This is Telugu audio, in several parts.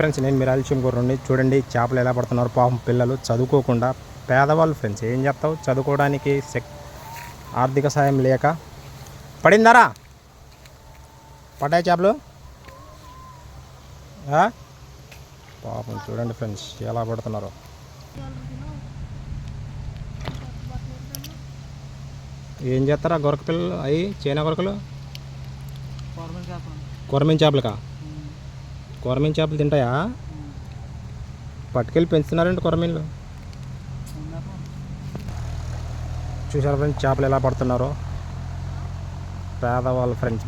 ఫ్రెండ్స్ నేను మీరు అల్చిం గుర్రండి చూడండి చేపలు ఎలా పడుతున్నారు. పాపం పిల్లలు చదువుకోకుండా. పేదవాళ్ళు ఫ్రెండ్స్ ఏం చెప్తావు చదువుకోవడానికి ఆర్థిక సాయం లేక. పడిందారా? పడ్డాయి చేపలు? పాపం చూడండి ఫ్రెండ్స్ ఎలా పడుతున్నారో. ఏం చేస్తారా గొరక పిల్లలు? అవి చైనా గొరకలు? కొరమీన చేపలకా? కొరమీన్ చేపలు తింటాయా? పట్టుకెళ్ళి పెంచుతున్నారండి కొరమీన్లు. చూసారా ఫ్రెండ్స్ చేపలు ఎలా పడుతున్నారో? పేదవాళ్ళ ఫ్రెండ్స్.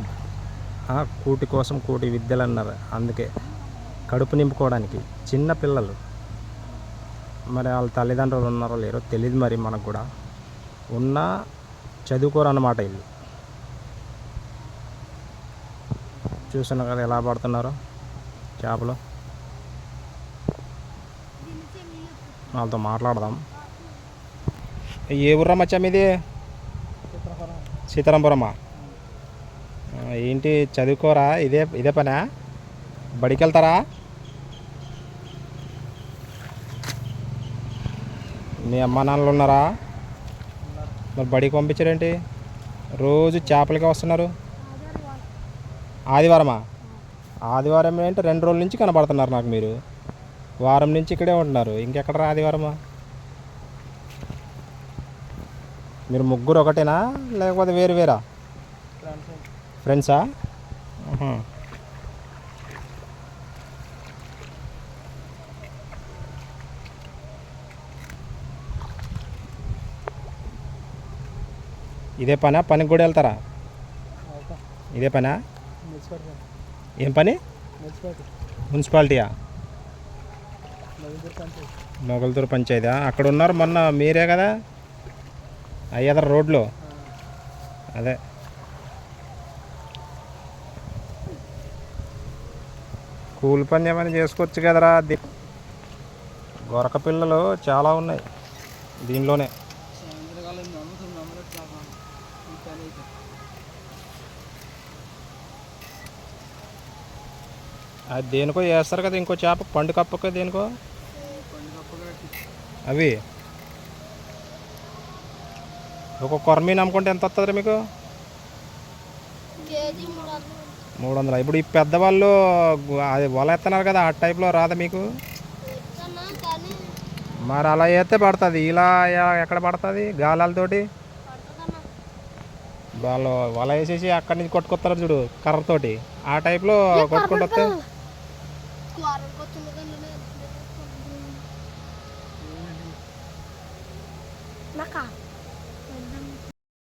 కూటి కోసం కూటి విద్యలు అన్నారు అందుకే కడుపు నింపుకోవడానికి చిన్న పిల్లలు. మరి వాళ్ళ తల్లిదండ్రులు ఉన్నారో లేరో తెలియదు మరి మనకు కూడా. ఉన్నా చదువుకోరు అన్నమాట వీళ్ళు. చూస్తున్నారు కదా ఎలా పడుతున్నారో. చేపలు. వాళ్ళతో మాట్లాడదాం. ఏ ఊర్రా మచ్చా మీది? సీతారాంపురమా? ఏంటి చదువుకోరా? ఇదే ఇదే పనా? బడికి వెళ్తారా మీ అమ్మ నాన్నలు ఉన్నారా? మరి బడికి పంపించారేంటి? రోజు చేపలకి వస్తున్నారు. ఆదివారమా? ఆదివారం ఏంటి? రెండు రోజుల నుంచి కనబడుతున్నారు నాకు మీరు. వారం నుంచి ఇక్కడే ఉంటున్నారు. ఇంకెక్కడ ఆదివారమా? మీరు ముగ్గురు ఒకటేనా? లేకపోతే వేరు వేరా? ఫ్రెండ్సా. ఇదే పనా? పనికి కూడా వెళ్తారా? ఇదే పనా. ఏం పని? మున్సిపాలిటీయా? మొగల్తూరు పంచాయతీ. అక్కడ ఉన్నారు మొన్న మీరే కదా? అయ్యదర రోడ్లో. అదే. కూలి పని ఏమైనా చేసుకోవచ్చు కదరా? ది- గొరక పిల్లలు చాలా ఉన్నాయి దీనిలోనే. అది దేనికో వేస్తారు కదా ఇంకో చేప పండు కప్పక దేనికో? అవి? ఒక కొరమీన్ అమ్ముకుంటే ఎంత వస్తుంది మీకు? మూడు వందలు ఇప్పుడు ఈ పెద్దవాళ్ళు అది వల ఎత్తన్నారు కదా ఆ టైప్లో రాదా మీకు? మరి అలా వేస్తే పడుతుంది. ఇలా ఎక్కడ పడుతుంది? గాలాలతోటి? వాళ్ళు వల వేసేసి అక్కడి నుంచి కొట్టుకొస్తారు చూడు కర్రతోటి. ఆ టైప్లో కొట్టుకుంటూ వస్తే Kuwaran ko tulugan na na. Naka.